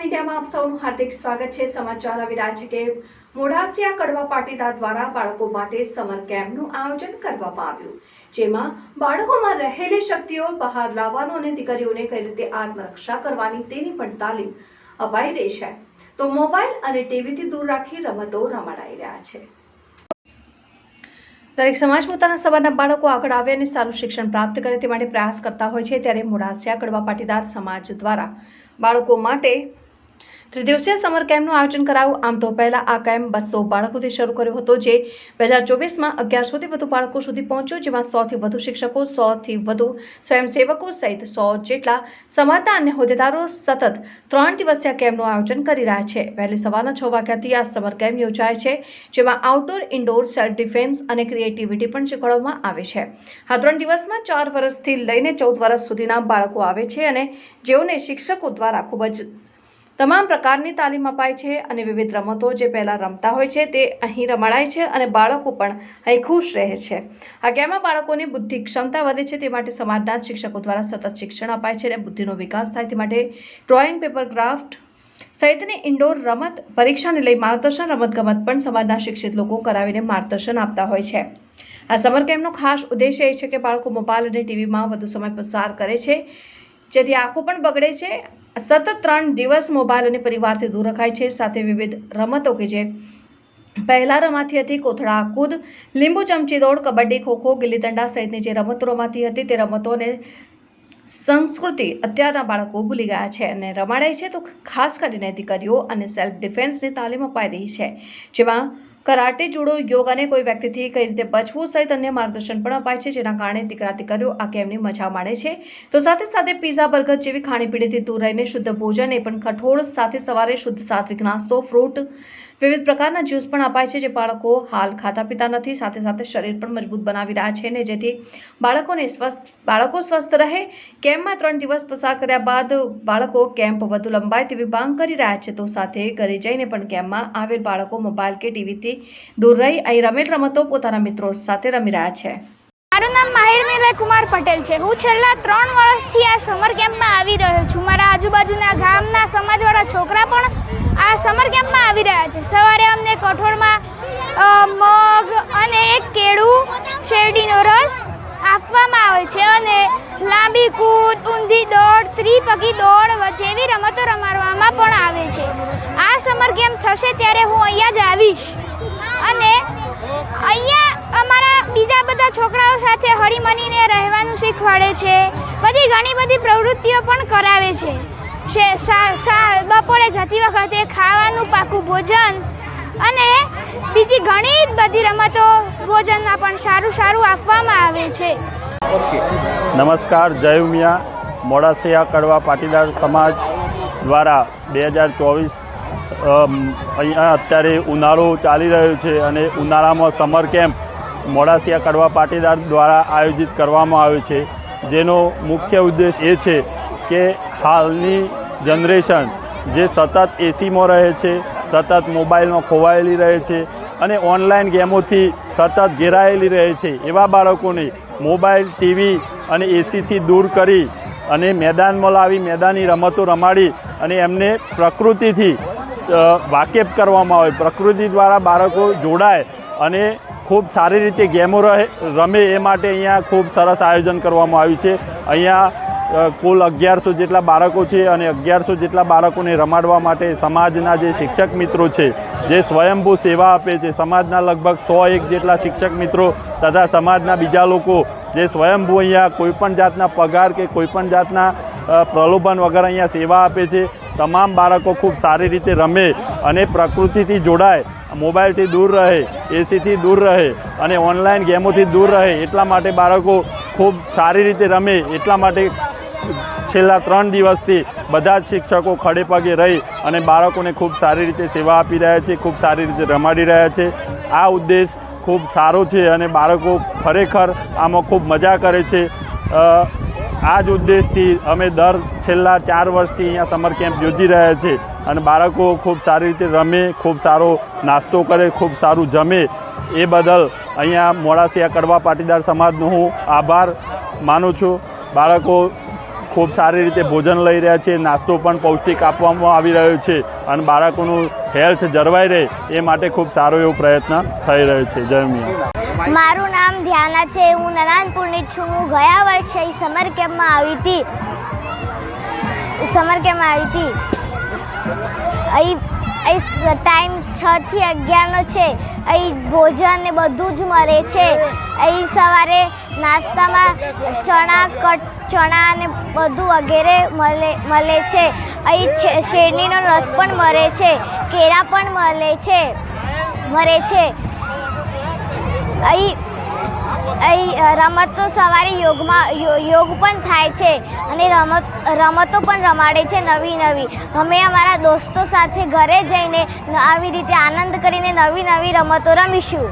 One ઇન્ડિયામાં આપ સૌનું હાર્દિક સ્વાગત છે. સમાચાર આવી રહ્યા છે કે મોઢાસિયા કડવા પાટીદાર દ્વારા બાળકો માટે સમર કેમ્પનું આયોજન કરવામાં આવ્યું, જેમાં બાળકોમાં રહેલી શક્તિઓ બહાર લાવવાનો અને દીકરીઓને કઈ રીતે આત્મરક્ષા કરવાની તેની પણ તાલીમ અપાઈ રહી છે. તો મોબાઈલ અને ટીવીથી દૂર રાખી રમતો રમાડાઈ રહ્યા છે. દરેક સમાજ પોતાના સમાજના બાળકો આગળ આવે અને સારું શિક્ષણ પ્રાપ્ત કરે તે માટે પ્રયાસ કરતા હોય છે, ત્યારે મોડાસિયા કડવા પાટીદાર સમાજ દ્વારા બાળકો માટે ત્રિદિવસીય સમર કેમ્પનું આયોજન કરાયું. આમ તો પહેલા આ કેમ્પ બસો બાળકોથી શરૂ કર્યો હતો, જે બે હજાર ચોવીસમાં અગિયારસોથી વધુ બાળકો સુધી પહોંચ્યો, જેમાં સોથી વધુ શિક્ષકો, સોથી વધુ સ્વયંસેવકો સહિત સો જેટલા સમાજના અન્ય હોદ્દેદારો સતત ત્રણ દિવસીય કેમ્પનું આયોજન કરી રહ્યા છે. વહેલી સવારના છ વાગ્યાથી આ સમર કેમ્પ યોજાય છે, જેમાં આઉટડોર ઇન્ડોર સેલ્ફ ડિફેન્સ અને ક્રિએટિવિટી પણ શીખવાડવામાં આવે છે. આ ત્રણ દિવસમાં ચાર વર્ષથી લઈને ચૌદ વર્ષ સુધીના બાળકો આવે છે અને જેઓને શિક્ષકો દ્વારા ખૂબ જ તમામ પ્રકારની તાલીમ અપાય છે અને વિવિધ રમતો જે પહેલાં રમતા હોય છે તે અહીં રમાડાય છે અને બાળકો પણ અહીં ખુશ રહે છે. આ ગેમમાં બાળકોની બુદ્ધિ ક્ષમતા વધે છે તે માટે સમાજના શિક્ષકો દ્વારા સતત શિક્ષણ અપાય છે અને બુદ્ધિનો વિકાસ થાય તે માટે ડ્રોઈંગ, પેપર ક્રાફ્ટ સહિતની ઇન્ડોર રમત પરીક્ષાને લઈ માર્ગદર્શન, રમતગમત પણ સમાજના શિક્ષિત લોકો કરાવીને માર્ગદર્શન આપતા હોય છે. આ સમર કેમ્પનો ખાસ ઉદ્દેશ્ય એ છે કે બાળકો મોબાઈલ અને ટીવીમાં વધુ સમય પસાર કરે છે, જેથી આંખો પણ બગડે છે સતત ત્રણ દિવસ મોબાઈલ અને પરિવારથી દૂર રખાય છે. સાથે વિવિધ રમતો કે જે પહેલાં રમાતી હતી, કોથળા, કૂદ, લીંબુ, ચમચી દોડ, કબડ્ડી, ખોખો ગિલ્લીદંડા સહિતની જે રમતો રમાતી હતી તે રમતોને સંસ્કૃતિ અત્યારના બાળકો ભૂલી ગયા છે અને રમાડાય છે તો ખાસ કરીને દીકરીઓ અને સેલ્ફ ડિફેન્સની તાલીમ અપાઈ રહી છે. જેમાં કરાટે જુડો યોગ અને કોઈ વ્યક્તિથી કઈ રીતે બચવું સહિત અન્ય માર્ગદર્શન પણ અપાય છે, જેના કારણે દીકરા દીકરીઓ આ કેમ્પની મજા માણે છે? તો સાથે સાથે પીઝા, બર્ગર જેવી ખાણીપીણીથી દૂર રહીને શુદ્ધ ભોજન એ પણ કઠોળ, સાથે સવારે શુદ્ધ સાત્વિક નાસ્તો, ફ્રૂટ વિવિધ પ્રકારના જ્યુસ પણ અપાય છે જે બાળકો હાલ ખાતા પીતા નથી. સાથે સાથે શરીર પણ મજબૂત બનાવી રહ્યા છે ને જેથી બાળકોને સ્વસ્થ, બાળકો સ્વસ્થ રહે. કેમ્પમાં ત્રણ દિવસ પસાર કર્યા બાદ બાળકો કેમ્પ વધુ લંબાય તેવી માંગ કરી રહ્યા છે. તો સાથે ઘરે જઈને પણ કેમ્પમાં આવેલ બાળકો મોબાઈલ કે ટીવીથી દૂર રહી અહીં રમેલ રમતો પોતાના મિત્રો સાથે રમી રહ્યા છે. મારું નામ માહિર નિલય કુમાર પટેલ છે. હું છેલ્લા ત્રણ વર્ષથી આ સમર કેમ્પમાં આવી રહ્યો છું. મારા આજુબાજુના ગામના સમાજવાળા છોકરા પણ આ સમર કેમ્પમાં આવી રહ્યા છે. સવારે અમને કઠોળમાં મગ અને એક કેળું શેરડીનો રસ આપવામાં આવે છે અને લાંબી કૂદ, ઊંધી દોડ, ત્રિપગી દોડ જેવી રમતો રમાડવામાં પણ આવે છે. આ સમર ગેમ થશે ત્યારે હું અહીંયા જ આવીશ. અને અહીંયા અમારા બીજા બધા છોકરાઓ સાથે હળીમળીને રહેવાનું શીખવાડે છે. બધી ઘણી બધી પ્રવૃત્તિઓ પણ કરાવે છે. બપોરે જતી વખતે ખાવાનું પાકું ભોજન. અને બીજી ઘણી બધી રમતો ભોજનમાં પણ સારું સારું આપવામાં આવે છે. નમસ્કાર, જય ઉમિયા. મોડાસિયા કડવા પાટીદાર સમાજ દ્વારા બે હજાર ચોવીસ અહીંયા અત્યારે ઉનાળો ચાલી રહ્યો છે અને ઉનાળામાં સમર કેમ્પ મોડાસિયા કડવા પાટીદાર દ્વારા આયોજિત કરવામાં આવ્યો છે. જેનો મુખ્ય ઉદ્દેશ એ છે કે હાલની જનરેશન જે સતત એસીમાં રહે છે, સતત મોબાઈલમાં ખોવાયેલી રહે છે અને ઓનલાઈન ગેમોથી સતત ઘેરાયેલી રહે છે, એવા બાળકોને મોબાઈલ, ટીવી અને એસીથી દૂર કરી અને મેદાનમાં લાવી, મેદાની રમતો રમાડી અને એમને પ્રકૃતિથી વાકેફ કરવામાં આવે. પ્રકૃતિ દ્વારા બાળકો જોડાય અને ખૂબ સારી રીતે ગેમો રહે, રમે એ માટે અહીંયા ખૂબ સરસ આયોજન કરવામાં આવ્યું છે. અહીંયા કુલ અગિયારસો જેટલા બાળકો છે અને અગિયારસો જેટલા બાળકોને રમાડવા માટે સમાજના જે શિક્ષક મિત્રો છે, જે સ્વયંભૂ સેવા આપે છે, સમાજના લગભગ સો એક જેટલા શિક્ષક મિત્રો તથા સમાજના બીજા લોકો જે સ્વયંભૂ અહીંયા કોઈપણ જાતના પગાર કે કોઈપણ જાતના પ્રલોભન વગર અહીંયા સેવા આપે છે. તમામ બાળકો ખૂબ સારી રીતે રમે અને પ્રકૃતિથી જોડાય, મોબાઈલથી દૂર રહે, એસીથી દૂર રહે અને ઓનલાઈન ગેમોથી દૂર રહે, એટલા માટે બાળકો ખૂબ સારી રીતે રમે, એટલા માટે છેલ્લા ત્રણ દિવસથી બધા જ શિક્ષકો ખડે પગે રહી અને બાળકોને ખૂબ સારી રીતે સેવા આપી રહ્યા છે, ખૂબ સારી રીતે રમાડી રહ્યા છે. આ ઉદ્દેશ ખૂબ સારો છે અને બાળકો ખરેખર આમાં ખૂબ મજા કરે છે. આ જ ઉદ્દેશથી અમે દર છેલ્લા ચાર વર્ષથી અહીંયા સમર કેમ્પ યોજી રહ્યા છે અને બાળકો ખૂબ સારી રીતે રમે, ખૂબ સારો નાસ્તો કરે, ખૂબ સારું જમે. એ બદલ અહીંયા મોડાસિયા કડવા પાટીદાર સમાજનો હું આભાર માનું છું. બાળકો ખૂબ સારી રીતે ભોજન લઈ રહ્યા છે, નાસ્તો પણ પૌષ્ટિક આપવામાં આવી રહ્યો છે અને બાળકોનું હેલ્થ જળવાઈ રહે એ માટે ખૂબ સારો એવો પ્રયત્ન થઈ રહ્યો છે. જય મારું નામ ધ્યાના છે, હું જ છું, હું ગયા વર્ષે સમર કેમ્પમાં આવી હતી. સમર કેમ્પમાં આવી હતી. અહીં અહીં ટાઈમ છથી અગિયારનો છે, અહીં ભોજન ને બધું જ મળે છે. અહીં સવારે નાસ્તામાં ચણા કટ, ચણા અને બધું વગેરે મળે મળે છે. અહીં શેરડીનો રસ પણ મળે છે. કેળા પણ મળે છે મળે છે. અહીં અહીં રમતો સવારે યોગમાં યોગ પણ થાય છે અને રમત, રમતો પણ રમાડે છે નવી નવી. અમે અમારા દોસ્તો સાથે ઘરે જઈને આવી રીતે આનંદ કરીને નવી નવી રમતો રમીશું.